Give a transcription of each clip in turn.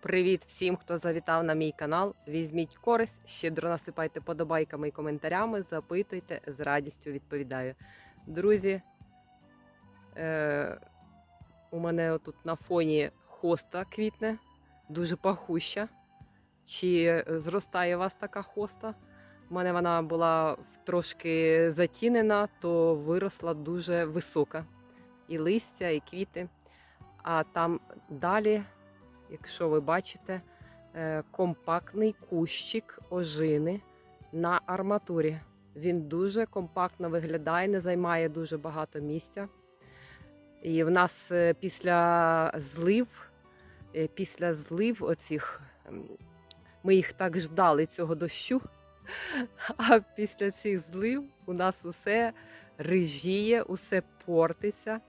Привіт всім, хто завітав на мій канал. Візьміть користь, щедро насипайте подобайками і коментарями, запитуйте, з радістю відповідаю. Друзі, е, у мене отут на фоні хоста квітне, дуже пахуща. Чи зростає у вас така хоста? У мене вона була трошки затінена, то виросла дуже висока. І листя, і квіти. А там далі, якщо ви бачите, е, компактний кущик ожини на арматурі. Він дуже компактно виглядає, не займає дуже багато місця. І в нас е, після злив, е, після злив оцих, ем, ми їх так ждали цього дощу. А після цих злив у нас усе рижіє, усе портиться.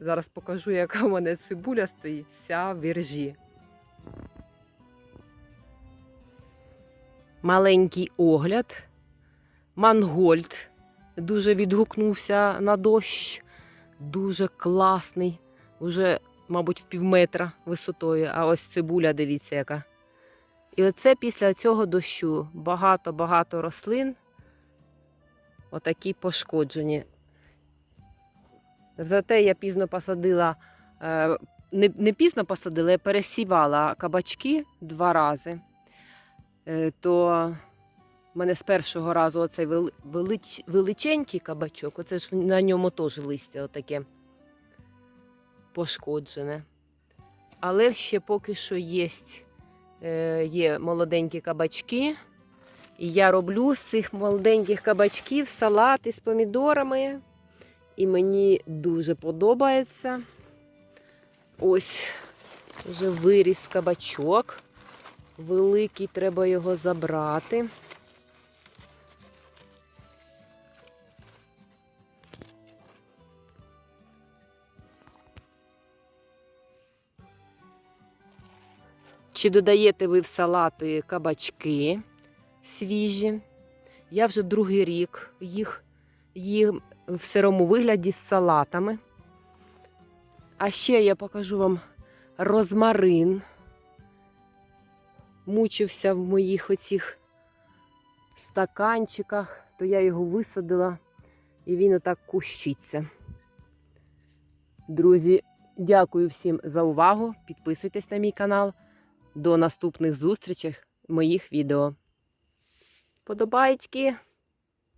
Зараз покажу, яка в мене цибуля стоїть, вся в іржі. Маленький огляд. Мангольд дуже відгукнувся на дощ. Дуже класний. Уже, мабуть, в півметра висотою. А ось цибуля, дивіться, яка. І оце після цього дощу багато-багато рослин. Отакі пошкоджені. Зате я пізно посадила, е, не, не пізно посадила, я пересівала кабачки два рази. Е, То в мене з першого разу оцей велич, величенький кабачок, оце ж на ньому теж листя отаке пошкоджене. Але ще поки що є, е, є молоденькі кабачки. І я роблю з цих молоденьких кабачків салат із помідорами. І мені дуже подобається. Ось вже виріс кабачок. Великий, треба його забрати. Чи додаєте ви в салати кабачки свіжі? Я вже другий рік їх їм в сирому вигляді з салатами. А ще я покажу вам розмарин. Мучився в моїх оцих стаканчиках, то я його висадила і він отак кущиться. Друзі, дякую всім за увагу. Підписуйтесь на мій канал. До наступних зустрічей моїх відео. Подобаєчки!